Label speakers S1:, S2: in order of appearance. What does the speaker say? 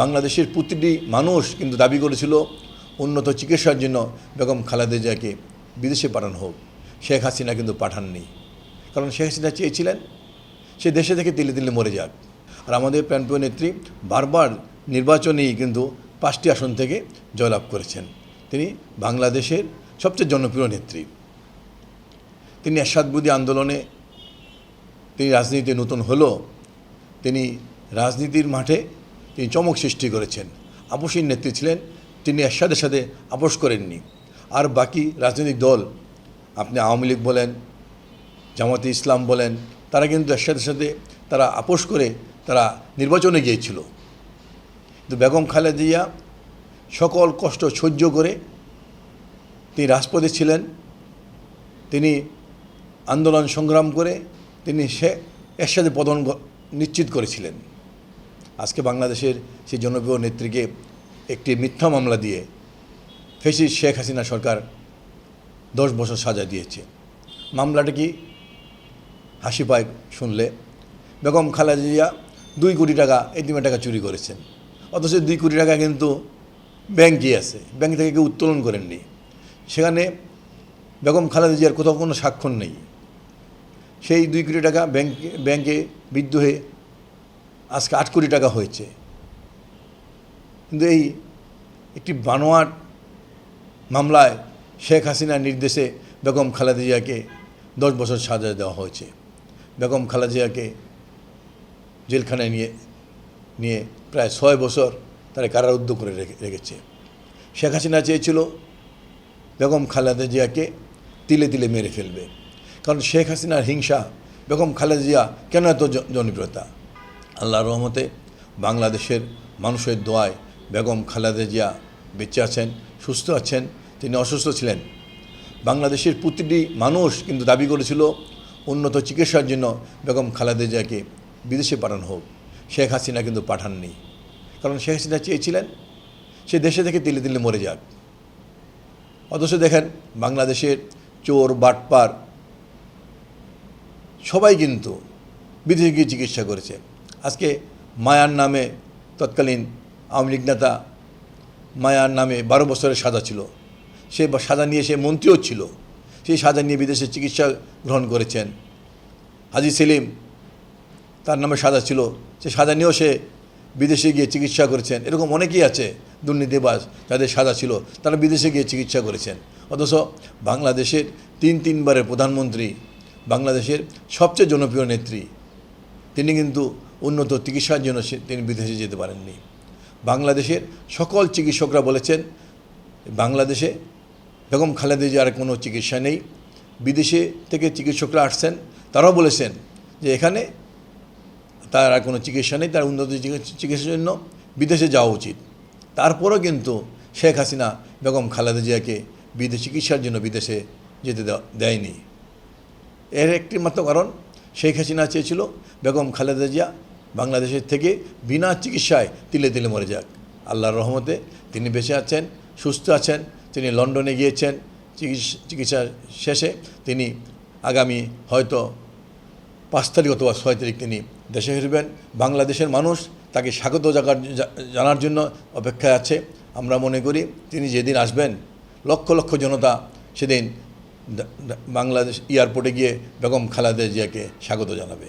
S1: বাংলাদেশের প্রতিটি মানুষ কিন্তু দাবি করেছিল উন্নত চিকিৎসার জন্য বেগম খালেদা জিয়াকে বিদেশে পাঠানো হোক। শেখ হাসিনা কিন্তু পাঠাননি। কারণ শেখ হাসিনা চেয়েছিলেন সে দেশে থেকে তিলে তিলে মরে যাক। আর আমাদের প্রাণপ্রিয় নেত্রী বারবার নির্বাচনেই কিন্তু পাঁচটি আসন থেকে জয়লাভ করেছেন। তিনি বাংলাদেশের সবচেয়ে জনপ্রিয় নেত্রী। তিনি এরশাদবুদি আন্দোলনে তিনি রাজনীতিতে নতুন হলেও তিনি রাজনীতির মাঠে তিনি চমক সৃষ্টি করেছেন। আপোষীর নেত্রী ছিলেন, তিনি এরশাদের সাথে আপোষ করেননি। আর বাকি রাজনৈতিক দল, আপনি আওয়ামী লীগ বলেন, জামাতে ইসলাম বলেন, তারা কিন্তু এরশাদের সাথে তারা আপোষ করে তারা নির্বাচনে গিয়েছিল। কিন্তু বেগম খালেদিয়া সকল কষ্ট সহ্য করে তিনি রাজপথে ছিলেন, তিনি আন্দোলন সংগ্রাম করে তিনি সে এর সাথে পতন গ- নিশ্চিত করেছিলেন। আজকে বাংলাদেশের সেই জনপ্রিয় নেত্রীকে একটি মিথ্যা মামলা দিয়ে ফেসিস শেখ হাসিনা সরকার দশ বছর সাজা দিয়েছে। মামলাটা কি হাসি পায় শুনলে? বেগম খালেদা জিয়া দুই কোটি টাকা এটিএমের টাকা চুরি করেছেন। অথচ দুই কোটি টাকা কিন্তু ব্যাংকে আছে। ব্যাংক থেকে কেউ উত্তোলন করেননি। সেখানে বেগম খালেদা জিয়ার কোথাও কোনো স্বাক্ষর নেই। সেই দুই কোটি টাকা ব্যাংকে ব্যাংকে বিদ্ধ হয়ে আজকে আট কোটি টাকা হয়েছে। কিন্তু এই একটি বানোয়াট মামলায় শেখ হাসিনার নির্দেশে বেগম খালেদা জিয়াকে দশ বছর সাজা দেওয়া হয়েছে। বেগম খালেদা জিয়াকে জেলখানায় নিয়ে নিয়ে প্রায় ছয় বছর তারা কারারুদ্ধ করে রেখে, রেখেছে। শেখ হাসিনা চেয়েছিল বেগম খালেদা জিয়াকে তিলে তিলে মেরে ফেলবে। কারণ শেখ হাসিনার হিংসা বেগম খালেদা জিয়া কেন এত জনপ্রিয়তা? আল্লাহ রহমতে বাংলাদেশের মানুষের দোয়ায় বেগম খালেদা জিয়া বেঁচে আছেন, সুস্থ আছেন, তিনি অসুস্থ ছিলেন। বাংলাদেশের প্রতিটি মানুষ কিন্তু দাবি করেছিল উন্নত চিকিৎসার জন্য বেগম খালেদা জিয়াকে বিদেশে পাঠানো হোক। শেখ হাসিনা কিন্তু পাঠাননি। কারণ শেখ হাসিনা চেয়েছিলেন সে দেশে থেকে তিলে তিলে মরে যাক। অথচ দেখেন বাংলাদেশের চোর, বাটপার সবাই কিন্তু বিদেশে গিয়ে চিকিৎসা করেছে। আজকে মায়ার নামে তৎকালীন আওয়ামী লীগ নেতা মায়ার নামে বারো বছরের সাজা ছিল। সে সাজা নিয়ে সে মন্ত্রীও ছিল। সেই সাজা নিয়ে বিদেশে চিকিৎসা গ্রহণ করেছেন। হাজি সেলিম তার নামে সাজা ছিল। সে সাজা নিয়েও সে বিদেশে গিয়ে চিকিৎসা করেছেন। এরকম অনেকেই আছে দুর্নীতিবাজ যাদের সাজা ছিল, তারা বিদেশে গিয়ে চিকিৎসা করেছেন। অথচ বাংলাদেশের তিন তিনবারের প্রধানমন্ত্রী, বাংলাদেশের সবচেয়ে জনপ্রিয় নেত্রী, তিনি কিন্তু উন্নত চিকিৎসার জন্য তিনি বিদেশে যেতে পারেননি। বাংলাদেশের সকল চিকিৎসকরা বলেছেন, বাংলাদেশে বেগম খালেদা জিয়ার কোনো চিকিৎসা নেই। বিদেশে থেকে চিকিৎসকরা আসছেন, তারাও বলেছেন যে এখানে তার আর কোনো চিকিৎসা নেই, তার উন্নত চিকিৎসার জন্য বিদেশে যাওয়া উচিত। তারপরও কিন্তু শেখ হাসিনা বেগম খালেদা জিয়াকে বিদেশ চিকিৎসার জন্য বিদেশে যেতে দেয়নি। এর একটি মাত্র কারণ, শেখ হাসিনা চেয়েছিল বেগম খালেদা জিয়া বাংলাদেশের থেকে বিনা চিকিৎসায় তিলে তিলে মরে যাক। আল্লাহর রহমতে তিনি বেঁচে আছেন, সুস্থ আছেন, তিনি লন্ডনে গিয়েছেন। চিকিৎসা শেষে তিনি আগামী হয়তো পাঁচ তারিখ অথবা ছয় তারিখ তিনি দেশে ফিরবেন। বাংলাদেশের মানুষ তাকে স্বাগত জানার জন্য অপেক্ষায় আছে। আমরা মনে করি তিনি যেদিন আসবেন, লক্ষ লক্ষ জনতা সেদিন বাংলাদেশ এয়ারপোর্টে গিয়ে বেগম খালেদা জিয়াকে স্বাগত জানাবে।